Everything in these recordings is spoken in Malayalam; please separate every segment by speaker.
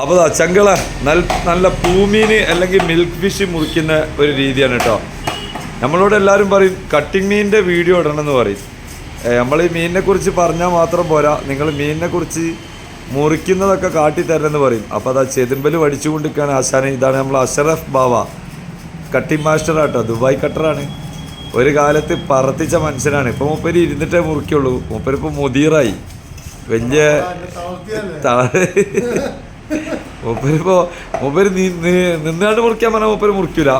Speaker 1: അപ്പോൾ ചങ്കള നല്ല നല്ല പൂമീന് അല്ലെങ്കിൽ മിൽക്ക് ഫിഷ് മുറിക്കുന്ന ഒരു രീതിയാണ് കേട്ടോ നമ്മളോട് എല്ലാവരും പറയും കട്ടിങ് മീനിന്റെ വീഡിയോ ഇടണം എന്ന് പറയും നമ്മൾ ഈ മീനിനെ കുറിച്ച് പറഞ്ഞാൽ മാത്രം പോരാ. നിങ്ങൾ മീനിനെ കുറിച്ച് മുറിക്കുന്നതൊക്കെ കാട്ടിത്തരണമെന്ന് പറയും. അപ്പോൾ അതാ ചെതുമ്പൽ വടിച്ചുകൊണ്ടിരിക്കുകയാണ് ആശാന. ഇതാണ് നമ്മൾ അഷറഫ് ബാവ. കട്ടിംഗ് മാസ്റ്റർ ആട്ടോ ദുബായ് കട്ടറാണ് ഒരു കാലത്ത് പറത്തിച്ച മനുഷ്യനാണ്. ഇപ്പോൾ മൂപ്പര് ഇരുന്നിട്ടേ മുറിക്കുള്ളൂ. മൂപ്പര് മുതീറായി. വലിയ മൂപ്പരിപ്പോ മൂപ്പര് നിന്നാണ്ട് മുറിക്കാൻ പറഞ്ഞാൽ മൂപ്പര് മുറിക്കൂല.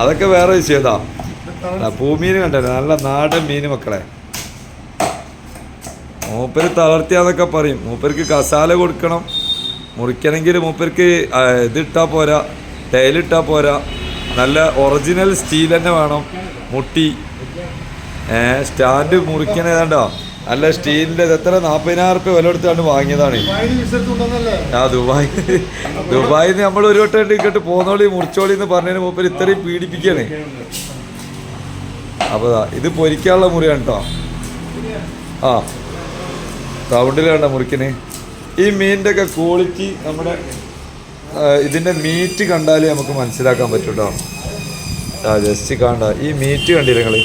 Speaker 1: അതൊക്കെ വേറെ വിഷയതാ. പൂമീന് കണ്ടല്ലോ. നല്ല നാടൻ മീന് മക്കളെ. മൂപ്പര് തളർത്തിയാന്നൊക്കെ പറയും. മൂപ്പർക്ക് കസാല കൊടുക്കണം. മുറിക്കണമെങ്കിൽ മൂപ്പർക്ക് ഇതിട്ടാൽ ഇതിട്ടാ പോരാ. ടൈലിട്ടാ പോരാ. നല്ല ഒറിജിനൽ സ്റ്റീൽ തന്നെ വേണം. മുട്ടി. സ്റ്റാൻഡ് മുറിക്കണ ഏതാണ്ടോ സ്റ്റീലിന്റെ എത്ര? നാൽപ്പതിനായിരം റുപ്യ വില എടുത്താണ് വാങ്ങിയതാണ്. ആ ദുബായ്. ദുബായിൽ നിന്ന് നമ്മൾ ഒരു വട്ടം ടിക്കറ്റ് പോന്നോളി മുറിച്ചോളി എന്ന് പറഞ്ഞതിന് മൂപ്പര് ഇത്രയും പീഡിപ്പിക്കാണ്. അപ്പൊ ഇത് പൊരിക്കാനുള്ള മുറിയാണ് കേട്ടോ ആ റൗണ്ടിൽ മുറിക്കണ്. ഈ മീനിന്റെ ഒക്കെ ക്വാളിറ്റി നമ്മുടെ ഇതിന്റെ ഇതിന്റെ മീറ്റ് കണ്ടാലേ നമുക്ക് മനസ്സിലാക്കാൻ പറ്റും കേട്ടോ ആ ജസ്റ്റ് കാണണ്ട. ഈ മീറ്റ് കണ്ടില്ല നിങ്ങൾ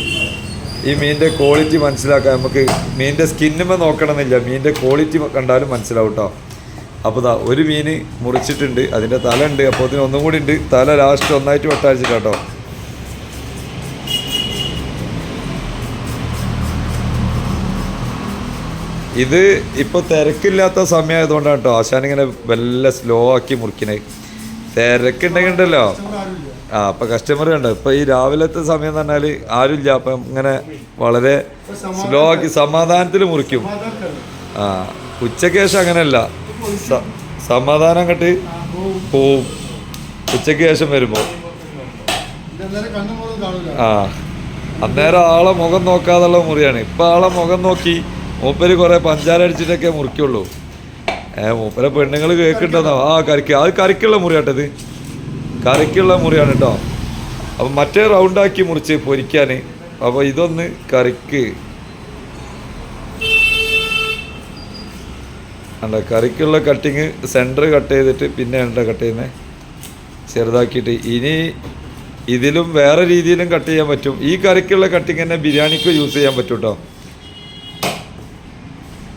Speaker 1: ഈ മീനിന്റെ ക്വാളിറ്റി മനസ്സിലാക്കാൻ നമുക്ക് മീനിന്റെ സ്കിന്നുമേ നോക്കണമെന്നില്ല. മീനിന്റെ ക്വാളിറ്റി കണ്ടാലും മനസ്സിലാവും കേട്ടോ അപ്പോൾ ദാ ഒരു മീൻ മുറിച്ചിട്ടുണ്ട്. അതിന്റെ തല ഉണ്ട്. അപ്പോൾ അതിന് ഒന്നും കൂടി ഉണ്ട്. തല ലാസ്റ്റ് ഒന്നായിട്ട് വെട്ടാഴ്ച ഇത് ഇപ്പോൾ തിരക്കില്ലാത്ത സമയമായതുകൊണ്ടാണ് കേട്ടോ ആശാനിങ്ങനെ വല്ല സ്ലോ ആക്കി മുറിക്കണേ. തിരക്കുണ്ടെങ്കിൽ ഉണ്ടല്ലോ ആ അപ്പൊ കസ്റ്റമർ കണ്ടോ? ഇപ്പൊ ഈ രാവിലത്തെ സമയം എന്ന് പറഞ്ഞാൽ ആരുമില്ല. അപ്പം ഇങ്ങനെ വളരെ സ്ലോ ആക്കി സമാധാനത്തിൽ മുറിക്കും. ആ ഉച്ചയ്ക്ക് അങ്ങനെയല്ല. സമാധാനം കണ്ട് പോവും. ഉച്ചയ്ക്ക് ശേഷം വരുമ്പോൾ ആ അന്നേരം ആളെ മുഖം നോക്കാതുള്ള മുറിയാണ്. ഇപ്പൊ ആളെ മുഖം നോക്കി മൂപ്പര് കുറേ പഞ്ചാര അടിച്ചിട്ടൊക്കെ മുറിക്കുള്ളൂ. ഏ മൂപ്പരെ പെണ്ണുങ്ങൾ കേൾക്കുന്നുണ്ടെന്നോ ആ കറിക്ക് അത് കരിക്കുള്ള മുറിയാട്ടത് കറിക്കുള്ള മുറിയാണ് കേട്ടോ അപ്പം മറ്റേ റൗണ്ടാക്കി മുറിച്ച് പൊരിക്കാൻ അപ്പോൾ ഇതൊന്ന് കറിക്ക്. അല്ല കറിക്കുള്ള കട്ടിങ് സെന്റർ കട്ട് ചെയ്തിട്ട് പിന്നെ ഉണ്ട് കട്ട് ചെയ്യുന്നത് ചെറുതാക്കിയിട്ട്. ഇനി ഇതിലും വേറെ രീതിയിലും കട്ട് ചെയ്യാൻ പറ്റും. ഈ കറിക്കുള്ള കട്ടിങ് തന്നെ ബിരിയാണിക്ക് യൂസ് ചെയ്യാൻ പറ്റും കേട്ടോ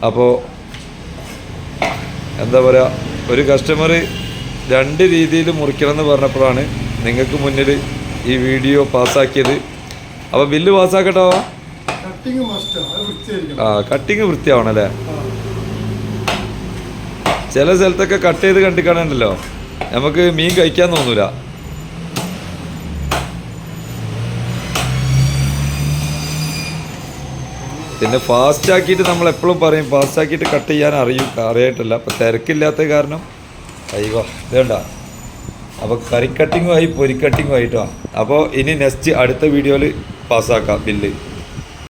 Speaker 1: അപ്പോൾ എന്താ പറയുക ഒരു കസ്റ്റമർ രണ്ട് രീതിയിൽ മുറിക്കണം എന്ന് പറഞ്ഞപ്പോഴാണ് നിങ്ങൾക്ക് മുന്നിൽ ഈ വീഡിയോ പാസ്സാക്കിയത്. അപ്പോൾ ബില്ല് പാസ്സാക്കട്ടോ? ആ കട്ടിങ് വൃത്തിയാവണം അല്ലേ ചില സ്ഥലത്തൊക്കെ കട്ട് ചെയ്ത് കണ്ടിക്കാണുണ്ടല്ലോ നമുക്ക് മീൻ കഴിക്കാൻ തോന്നൂല. പിന്നെ ഫാസ്റ്റ് ആക്കിയിട്ട് നമ്മൾ എപ്പോഴും പറയും ഫാസ്റ്റ് ആക്കിയിട്ട് കട്ട് ചെയ്യാൻ അറിയും അറിയായിട്ടല്ല. അപ്പം തിരക്കില്ലാത്ത കാരണം അയ്യോ ഇതേണ്ട അപ്പോൾ കറി പൊരിക്കട്ടിങ്ങുമായിട്ടോ പൊരി അപ്പോൾ ഇനി നെക്സ്റ്റ് അടുത്ത വീഡിയോയിൽ പാസ്സാക്കാം ബില്ല്